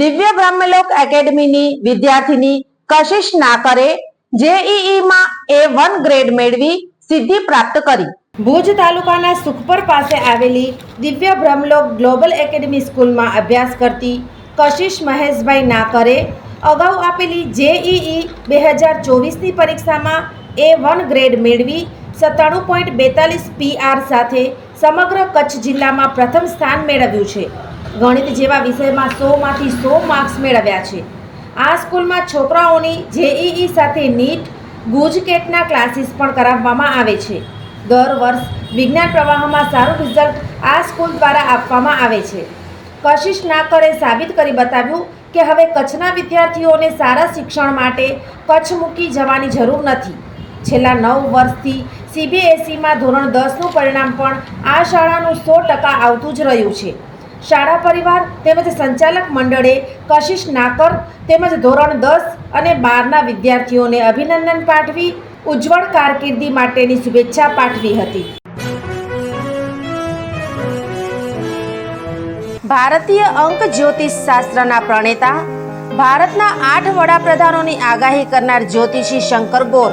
દિવ્ય બ્રહ્મલોક એકેડમીની વિદ્યાર્થીની કશિશ ના કરે માં એ વન ગ્રેડ મેળવી સિદ્ધિ પ્રાપ્ત કરી. ભુજ તાલુકાના સુખપર પાસે આવેલી દિવ્ય બ્રહ્મલોક ગ્લોબલ એકેડમી સ્કૂલમાં અભ્યાસ કરતી કશિશ મહેશભાઈ ના કરે, અગાઉ આપેલી જેઈઈ બે હજાર ચોવીસની પરીક્ષામાં એ વન ગ્રેડ મેળવી સત્તાણું પોઈન્ટ બેતાલીસ પીઆર સાથે સમગ્ર કચ્છ જિલ્લામાં પ્રથમ સ્થાન મેળવ્યું છે. ગણિત જેવા વિષયમાં સોમાંથી સો માર્ક્સ મેળવ્યા છે. આ સ્કૂલમાં છોકરાઓની જેઈઈ સાથે નીટ ગુજકેટના ક્લાસીસ પણ કરાવવામાં આવે છે. દર વર્ષ વિજ્ઞાન પ્રવાહમાં સારું રિઝલ્ટ આ સ્કૂલ દ્વારા આપવામાં આવે છે. કશિશ નાકરે સાબિત કરી બતાવ્યું કે હવે કચ્છના વિદ્યાર્થીઓને સારા શિક્ષણ માટે કચ્છ મૂકી જવાની જરૂર નથી. છેલ્લા નવ વર્ષથી સીબીએસઈમાં ધોરણ દસનું પરિણામ પણ આ શાળાનું સો ટકા આવતું જ રહ્યું છે. શાળા પરિવાર તેમજ સંચાલક મંડળે કશિશ નાકર તેમજ ધોરણ દસ અને બારના વિદ્યાર્થીઓને અભિનંદન પાઠવી, ઉજ્જવળ કારકિર્દી માટેની શુભેચ્છા પાઠવી હતી. ભારતીય અંક જ્યોતિષ શાસ્ત્રના પ્રણેતા, ભારતના આઠ વડાપ્રધાનોની આગાહી કરનાર જ્યોતિષી શંકર ગોર